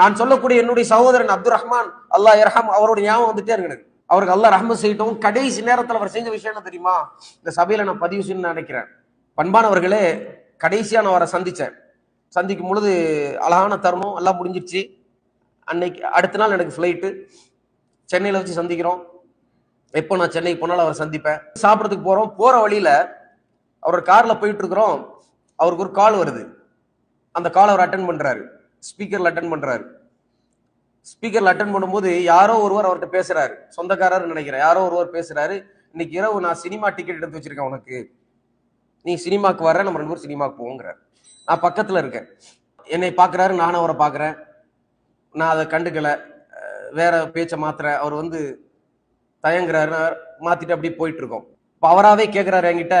நான் சொல்லக்கூடிய என்னுடைய சகோதரன் அப்துல் ரஹ்மான் அல்லாஹ் இரஹாம் அவருடைய ஞாபகம் வந்துட்டே இருக்கு அவருக்கு அல்லா ரஹ்மத் செய்யட்டும். கடைசி நேரத்தில் அவர் செஞ்ச விஷயம் என்ன தெரியுமா? இந்த சபையில நான் பதிவு செய்யணும்னு நினைக்கிறேன். பண்பானவர்களே கடைசியாக நான் அவரை சந்தித்தேன் சந்திக்கும் பொழுது அழகான தருணம் எல்லாம் முடிஞ்சிருச்சு. அன்னைக்கு அடுத்த நாள் எனக்கு ஃப்ளைட்டு சென்னையில் வச்சு சந்திக்கிறோம். எப்போ நான் சென்னைக்கு போனாலும் அவரை சந்திப்பேன். சாப்பிட்றதுக்கு போகிறோம் போகிற வழியில் அவர் காரில் போயிட்டு இருக்கிறோம். அவருக்கு ஒரு கால் வருது. அந்த கால் அவர் அட்டன் பண்ணுறாரு ஸ்பீக்கரில் அட்டன் பண்ணுறாரு ஸ்பீக்கரில் அட்டன் பண்ணும்போது யாரோ ஒருவர் அவர்கிட்ட பேசுறாரு. சொந்தக்காரர் நினைக்கிறேன். யாரோ ஒருவர் பேசுறாரு. இன்னைக்கு இரவு நான் சினிமா டிக்கெட் எடுத்து வச்சிருக்கேன் உனக்கு. நீ சினிமாக்கு வர நம்ம ரெண்டு பேரும் சினிமாக்கு போங்கிறார் நான் பக்கத்தில் இருக்கேன். என்னை பார்க்குறாரு நானும் அவரை பார்க்குறேன் நான் அதை கண்டுக்கலை. வேற பேச்சை மாத்துறேன். அவர் வந்து தயங்குறாரு மாற்றிட்டு மாத்திட்டு அப்படியே போயிட்டு இருக்கோம் இப்போ அவராகவே கேட்குறாரு என்கிட்ட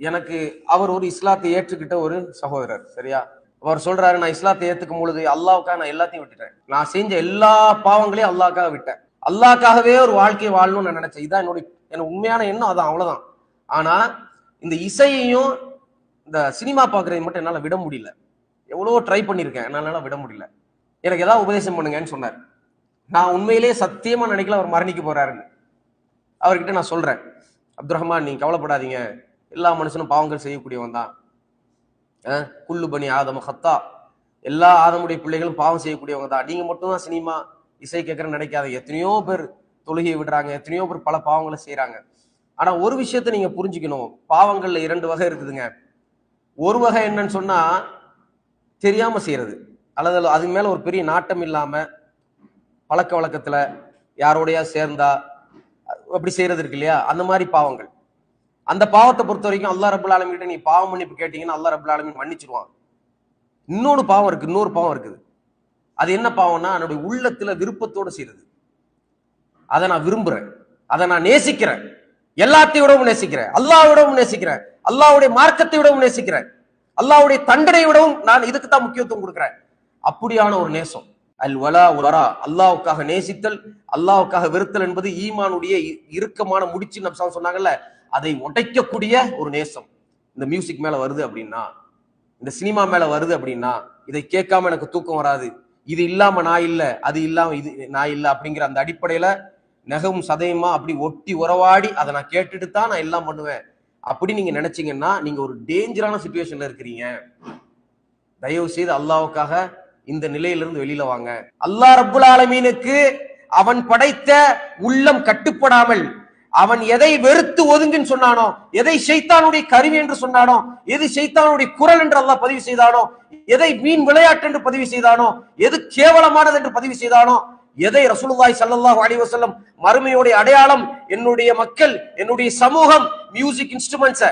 எனக்கு அவர் ஒரு இஸ்லாத்தை ஏற்றுக்கிட்ட ஒரு சகோதரர் சரியா? அவர் சொல்றாரு நான் இஸ்லாத்தை ஏத்துக்கும் பொழுது அல்லாவுக்காக நான் எல்லாத்தையும் விட்டுட்டேன். நான் செஞ்ச எல்லா பாவங்களையும் அல்லாக்காக விட்டேன். அல்லாஹ்க்காகவே ஒரு வாழ்க்கையை வாழணும்னு நான் நினைச்சேன். இதான் என்னுடைய எனக்கு உண்மையான எண்ணம். அதான் அவ்வளவுதான். ஆனா இந்த இசையையும் இந்த சினிமா பார்க்கறது மட்டும் என்னால விட முடியல. எவ்வளவோ ட்ரை பண்ணியிருக்கேன். என்னால விட முடியல. எனக்கு ஏதாவது உபதேசம் பண்ணுங்கன்னு சொன்னார். நான் உண்மையிலேயே சத்தியமா நினைக்கல அவர் மரணிக்க போறாருன்னு. அவர்கிட்ட நான் சொல்றேன். அப்துல் ரஹ்மான் நீங்க கவலைப்படாதீங்க. எல்லா மனுஷனும் பாவங்கள் செய்யக்கூடியவன் தான். குள்ளு குல்லு பனி ஆதம ஹத்தா. எல்லா ஆதமுடைய பிள்ளைகளும் பாவம் செய்யக்கூடியவங்க தான். நீங்க மட்டும்தான் சினிமா இசை கேட்கறன்னு நினைக்காத. எத்தனையோ பேர் தொழுகையை விடுறாங்க. எத்தனையோ பேர் பல பாவங்களை செய்யறாங்க ஆனா ஒரு விஷயத்த நீங்க புரிஞ்சுக்கணும். பாவங்கள்ல இரண்டு வகை இருக்குதுங்க. ஒரு வகை என்னன்னு சொன்னா தெரியாம செய்யறது. அல்லது அது மேல ஒரு பெரிய நாட்டம் இல்லாம பழக்க வழக்கத்துல யாரோடையா சேர்ந்தா அப்படி செய்யறது இருக்கு இல்லையா? அந்த மாதிரி பாவங்கள். அந்த பாவத்தை பொறுத்த வரைக்கும் அல்லா ரபுல் ஆலமிகிட்ட நீ பாவம் மன்னிப்பு கேட்டீங்கன்னா அல்லா ரபுல் ஆலமின் மன்னிச்சிருவான். இன்னொரு பாவம் இருக்கு இன்னொரு பாவம் இருக்குது. அது என்ன பாவம்னா என்னுடைய உள்ளத்துல விருப்பத்தோட செய்யறது அதை நான் விரும்புறேன். அதை நான் நேசிக்கிறேன். எல்லாத்தையும் விடவும் நேசிக்கிறேன். அல்லாஹ் விடவும் நேசிக்கிறேன். அல்லாவுடைய மார்க்கத்தை விடவும் நேசிக்கிறேன். அல்லாவுடைய தண்டனை விடவும் நான் இதுக்கு தான் முக்கியத்துவம் கொடுக்குறேன். அப்படியான ஒரு நேசம். அல் வலா உலரா அல்லாவுக்காக நேசித்தல் அல்லாவுக்காக வெறுத்தல் என்பது ஈமானுடைய இ- இறுக்கமான முடிச்சு நம்ம சொன்னாங்கல்ல அதை உடைக்கக்கூடிய ஒரு நேசம். இந்த மியூசிக் மேல வருது அப்படின்னா இந்த சினிமா மேல வருது அப்படின்னா இதை கேட்காம எனக்கு தூக்கம் வராது. இது இல்லாம நான் இல்லை அது இல்லாம இது நான் இல்லை அப்படிங்கிற அந்த அடிப்படையில நெகவும் சதயமா அப்படி ஒட்டி உறவாடி அதை நான் கேட்டுட்டு தான் நான் எல்லாம் பண்ணுவேன். அப்படி நீங்க நினைச்சீங்கன்னா நீங்க ஒரு டேஞ்சரான சுச்சுவேஷன்ல இருக்கிறீங்க. தயவு செய்து அல்லாவுக்காக இந்த நிலையிலிருந்து வெளியில வாங்க. அல்லாஹ் ரபுல் ஆலமீனுக்கு அவன் படைத்த உள்ளம் கட்டுப்படாமல் அவன் எதை வெறுத்து ஒதுங்குன்னு சொன்னானோ எதை சைத்தானுடைய கருவி என்று சொன்னானோ எது ஷைத்தானுடைய குரல் என்று அல்லாஹ் பதிவு செய்தானோ எதை மீன் விளையாட்டு என்று பதிவு செய்தானோ எது கேவலமானது என்று பதிவு செய்தானோ எதை ரசூலுல்லாய் சல்லாஹ் அலிவசல்லம் வஸல்லம் மறுமையுடைய அடையாளம் என்னுடைய மக்கள் என்னுடைய சமூகம் மியூசிக் இன்ஸ்ட்ருமெண்ட்ஸ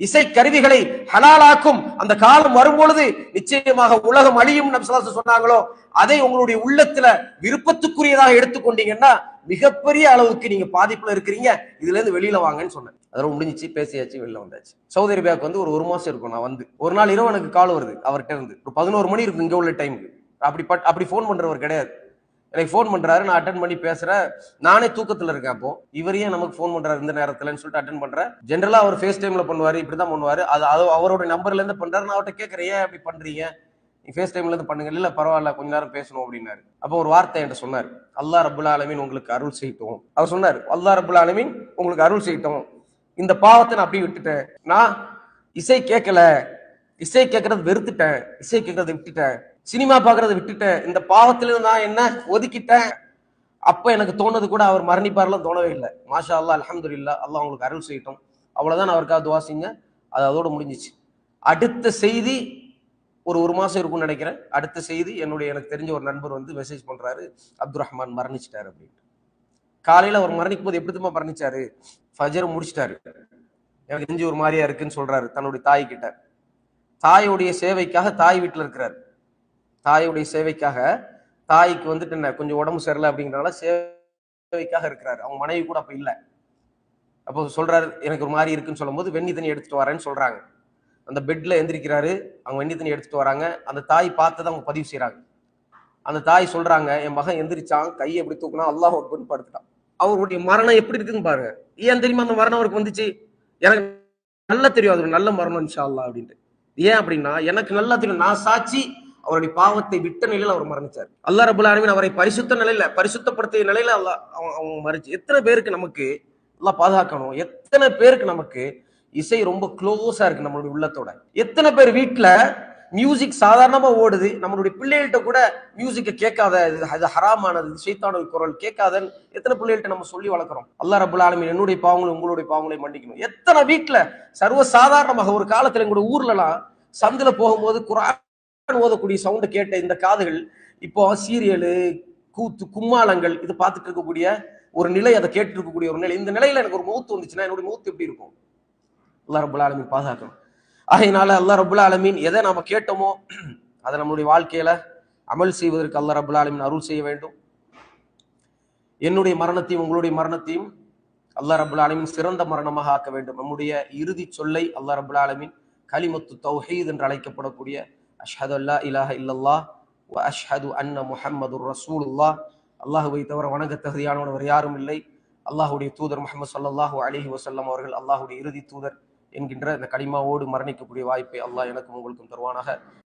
இசை கருவிகளை ஹலாலாக்கும் அந்த காலம் வரும்பொழுது நிச்சயமாக உலகம் அழியும் நம் சொன்னாங்களோ அதை உங்களுடைய உள்ளத்துல விருப்பத்துக்குரியதாக எடுத்துக்கொண்டீங்கன்னா மிகப்பெரிய அளவுக்கு நீங்க பாதிப்புல இருக்கிறீங்க. இதுல இருந்து வெளியில வாங்கன்னு சொன்னேன். அதெல்லாம் முடிஞ்சிச்சு பேசியாச்சு வெளில வந்தாச்சு. சவுதி அரேபியாவுக்கு வந்து ஒரு ஒரு மாசம் இருக்கும். நான் வந்து ஒரு நாள் இரவு எனக்கு கால் வருது அவர்கிட்ட இருந்து. ஒரு பதினோரு மணி இருக்கு இங்க உள்ள டைமுக்கு அப்படி பட் அப்படி ஃபோன் பண்றவர் கிடையாது. எனக்கு ஃபோன் பண்றாரு நான் அட்டன் பண்ணி பேசுறேன். நானே தூக்கத்துல இருக்கேன் அப்போ. இவரையும் நமக்கு ஃபோன் பண்றாரு இந்த நேரத்துலன்னு சொல்லிட்டு அட்டன் பண்றேன். ஜென்ரலா அவர் ஃபேஸ் டைம்ல பண்ணுவாரு இப்படிதான் பண்ணுவாரு. அது அவரோட நம்பர்ல இருந்து பண்றாரு. நான் அவர்கிட்ட கேட்கறேன் ஏன் அப்படி பண்றீங்க? நீ ஃபேஸ் டைம்ல இருந்து பண்ணுங்க. இல்லை பரவாயில்ல கொஞ்ச நேரம் பேசணும் அப்படின்னாரு. அப்போ ஒரு வார்த்தை என்கிட்ட சொன்னார். அல்லா ரபுல் ஆலமீன் உங்களுக்கு அருள் செய்யட்டும். அவர் சொன்னார் அல்லா ரபுல் ஆலமீன் உங்களுக்கு அருள் செய்யட்டும். இந்த பாவத்தை நான் அப்படியே விட்டுட்டேன். நான் இசை கேட்கல. இசை கேட்கறது வெறுத்துட்டேன். இசை கேட்கறத விட்டுட்டேன். சினிமா பார்க்கறத விட்டுட்டேன். இந்த பாவத்திலிருந்து நான் என்ன ஒதுக்கிட்டேன்? அப்போ எனக்கு தோணுது கூட அவர் மரணிப்பார்லாம் தோணவே இல்லை. மாஷா அல்லாஹ் இல்லா அல்லா உங்களுக்கு அருள் செய்யட்டும். அவ்வளோதான் அவருக்காக துவாசிங்க அது அதோட முடிஞ்சிச்சு. அடுத்த செய்தி ஒரு ஒரு மாசம் இருக்கும்னு நினைக்கிறேன். அடுத்த செய்தி என்னுடைய எனக்கு தெரிஞ்ச ஒரு நண்பர் வந்து மெசேஜ் பண்றாரு. அப்துல் ரஹ்மான் மரணிச்சிட்டாரு அப்படின்ட்டு. காலையில அவர் மரணிக்கும் போது எப்படி தெரியுமா மரணிச்சாரு? ஃபஜர் முடிச்சிட்டாரு. எனக்கு தெரிஞ்சு ஒரு மாதிரியா இருக்குன்னு சொல்றாரு தன்னுடைய தாய் கிட்ட தாயுடைய சேவைக்காக தாய் வீட்டில் இருக்கிறார். தாயுடைய சேவைக்காக தாய்க்கு வந்துட்டு என்ன கொஞ்சம் உடம்பு சரியில்லை அப்படிங்கிறனால சேவைக்காக இருக்கிறாரு. அவங்க மனைவி கூட அப்ப இல்லை. அப்போ சொல்றாரு எனக்கு ஒரு மாதிரி இருக்குன்னு சொல்லும்போது வெண்ணி தண்ணி எடுத்துட்டு வரேன்னு சொல்றாங்க. அந்த பெட்ல எந்திரிக்கிறாரு. அவங்க வெண்ணி தண்ணி எடுத்துட்டு வராங்க. அந்த தாய் பார்த்ததை அவங்க பதிவு செய்கிறாங்க அந்த தாய் சொல்றாங்க என் மகன் எந்திரிச்சான் கையை எப்படி தூக்குனா அல்லாஹ் அக்பர்னு படுத்துட்டான். அவருடைய மரணம் எப்படி இருக்குன்னு பாருங்க. ஏன் தெரியுமா அந்த மரணம் அவருக்கு வந்துச்சு? எனக்கு நல்லா தெரியும் அது நல்ல மரணம் இன்ஷா அல்லா அப்படின்ட்டு. ஏன் அப்படின்னா எனக்கு நல்லா தெரியும். நான் சாட்சி அவருடைய பாவத்தை விட்ட நிலையில அவர் மரணிச்சார். அல்லா ரபுல் ஆலமீன் அவரை பரிசுத்த நிலையில பரிசுத்தப்படுத்திய நிலையில அல்லா அவங்க அவங்க எத்தனை பேருக்கு நமக்கு எல்லாம் பாதுகாக்கணும்? எத்தனை பேருக்கு நமக்கு இசை ரொம்ப க்ளோஸா இருக்கு நம்மளுடைய உள்ளத்தோட. எத்தனை பேர் வீட்டுல மியூசிக் சாதாரணமா ஓடுது நம்மளுடைய பிள்ளைகள்கிட்ட கூட மியூசிக்கை கேட்காத இது அது ஹராமானது இது சைத்தானுடைய குரல் கேட்காதன்னு எத்தனை பிள்ளைகள்கிட்ட நம்ம சொல்லி வளர்க்குறோம்? அல்லா ரபுல் ஆலமின் என்னுடைய பாவங்களும் உங்களுடைய பாவங்களையும் மன்னிக்கணும். எத்தனை வீட்டுல சர்வ சாதாரணமாக ஒரு காலத்துல எங்களுடைய ஊர்லலாம் சந்துல போகும்போது குரான் ஓதக்கூடிய சவுண்டை கேட்ட இந்த காதுகள் இப்போ சீரியலு கூத்து கும்மாளங்கள் இது பார்த்துட்டு இருக்கக்கூடிய ஒரு நிலை அதை கேட்டு இருக்கக்கூடிய ஒரு நிலை. இந்த நிலையில எனக்கு ஒரு மூத்து வந்துச்சுன்னா என்னுடைய மூத்து எப்படி இருக்கும்? அல்லா ரபுல் ஆலமின் பாதுகாக்கணும். ஆகையினால அல்லாஹ் ரபுல் ஆலமீன் எதை நாம கேட்டோமோ அதை நம்மளுடைய வாழ்க்கையில அமல் செய்வதற்கு அல்லா ரபுல் ஆலமின் அருள் செய்ய வேண்டும். என்னுடைய மரணத்தையும் உங்களுடைய மரணத்தையும் அல்லா ரபுல் ஆலமின் சிறந்த மரணமாக ஆக்க வேண்டும். நம்முடைய இறுதி சொல்லை அல்லா ரபுல் ஆலமின் கலிமத்து தௌஹீத் என்று அழைக்கப்படக்கூடிய அஷ்ஹது அல்லா இலாஹ இல்லல்லா அஷ்ஹது அன்ன முஹம்மது ரசூலுல்லா அல்லாஹுவை தவிர வணங்க தகுதியானவர் யாரும் இல்லை. அல்லாஹுடைய தூதர் முகமது சல்லாஹூ அலிஹி வசல்லம் அவர்கள் அல்லாஹுடைய இறுதி தூதர். என்கின்ற இந்த களிமாவோடு மரணிக்கக்கூடிய வாய்ப்பை அல்லாஹ் எனக்கும் உங்களுக்கும் தருவானாக.